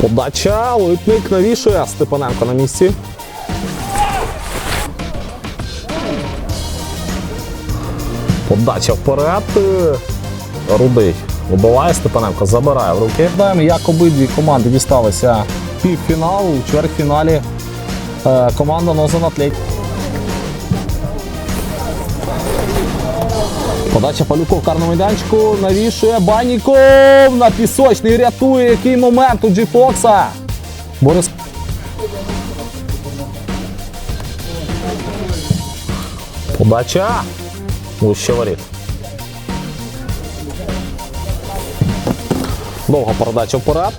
Подача, Липник навішує Степаненко на місці. Подача вперед. Рудий. Убиває Степаненко, забирає в руки. Знаємо, як обидві команди дісталися півфіналу, у чвертьфіналі. Е, Команда Нозан Атлет. Подача Палюков карному майданчику навішує Баніков на пісочний рятує. Який момент у Джі Фокса. Борис. Подача. Вище воріт. Довга передача вперед.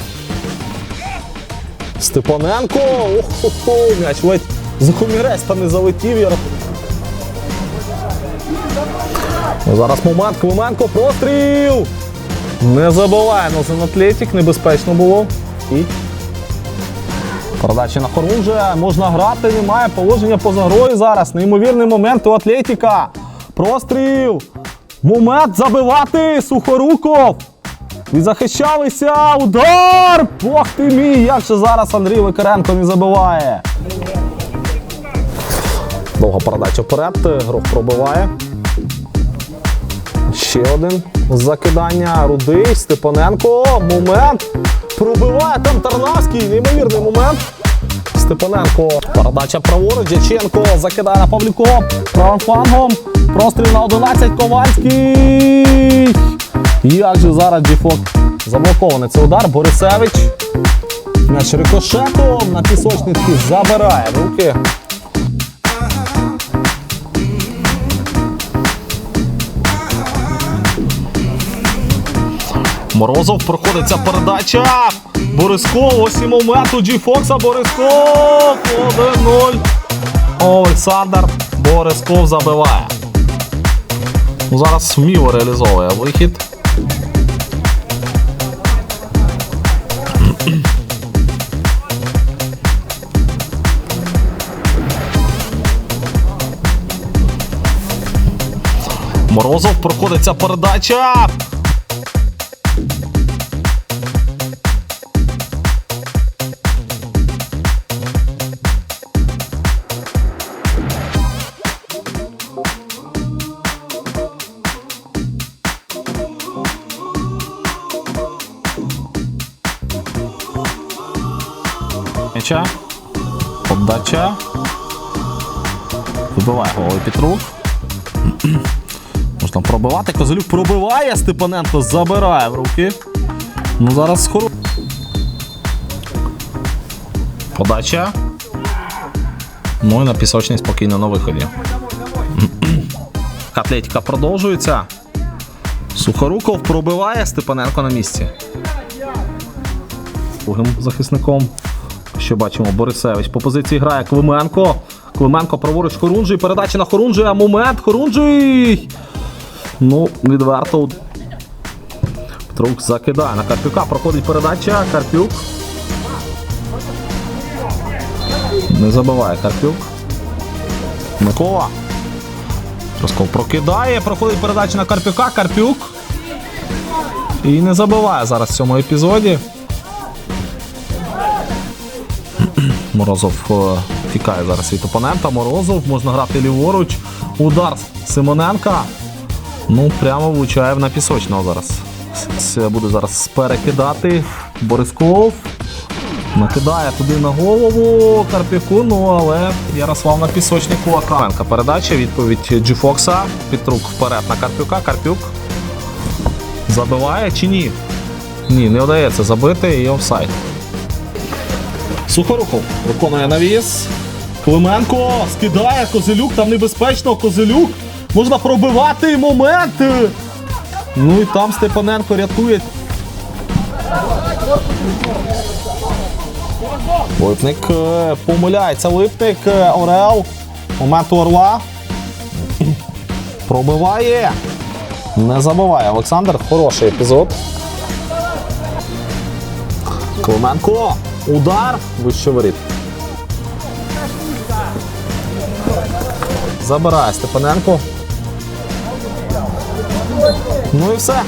Степаненко. Охо-хо, м'яч ледь за комірець та не залетів. Зараз момент Клименко, простріл! Не забуває Нозен Атлетік, небезпечно було. І передача на Хорунжа. Можна грати, немає положення поза грою зараз. Неймовірний момент у Атлетіка. Простріл! Момент забивати! Сухоруков! Відзахищалися! Удар! Бог ти мій! Як же зараз Андрій Викаренко не забиває? Довга передача вперед. Грух пробиває. Ще один закидання. Рудий, Степаненко. Момент. Пробиває там Тарнавський. Неймовірний момент. Степаненко. Передача праворуч. Дяченко закидає на Павлюко. Правим флангом. Простріл на 11. Ковальський. Як же зараз Діфок заблокований цей удар. Борисевич. М'яч рикошетом на пісочниці забирає руки. Морозов проходиться передача. Борисков, ось і момент у Джі Фокса. Борисков 1-0. Олександр Борисков забиває. Ну, Зараз вміло реалізовує вихід. Морозов проходиться передача. М'яча. Подача. Вибиває головою Петрук. Можна пробивати. Козелюк пробиває. Степаненко забирає в руки. Ну зараз скоро. Подача. Ну і на пісочний спокійно на виході. Атлетика продовжується. Сухоруков пробиває Степаненко на місці. Другим захисником. Що бачимо, Борисевич по позиції грає Клименко. Клименко праворуч Хорунжий. Передача на Хорунжия. Момент. Хорунжий. Ну, відверто. Петрук закидає на Карпюка. Проходить передача. Карпюк. Не забиває Карпюк. Микола. Тросков прокидає. Проходить передача на Карпюка. Карпюк. І не забиває зараз в цьому епізоді. Морозов е, тікає зараз від опонента. Морозов можна грати ліворуч. Удар Симоненка. Ну, прямо влучає на пісочного зараз. Буде зараз перекидати. Борисков. Накидає туди на голову Карпіку, ну але Ярослав на пісочнику Акаменка. Передача, відповідь Джі Фокса. Петрук вперед на Карпюка. Карпюк. Забиває чи ні? Ні, не вдається забити і офсайд. Сухоруков виконує навіс. Клименко скидає Козелюк, там небезпечно. Козелюк. Можна пробивати момент. Ну і там Степаненко рятує. Липник е, помиляється. Липник е, Орел. Момент у Орла. Пробиває. Не забиває Олександр. Хороший епізод. Клименко. Удар. Вище воріт. Забирає Степаненко. Ну і все.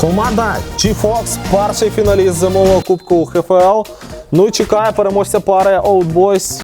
Команда G-Fox, перший фіналіст зимового кубку ХФЛ. Ну і чекає переможця пари Old Boys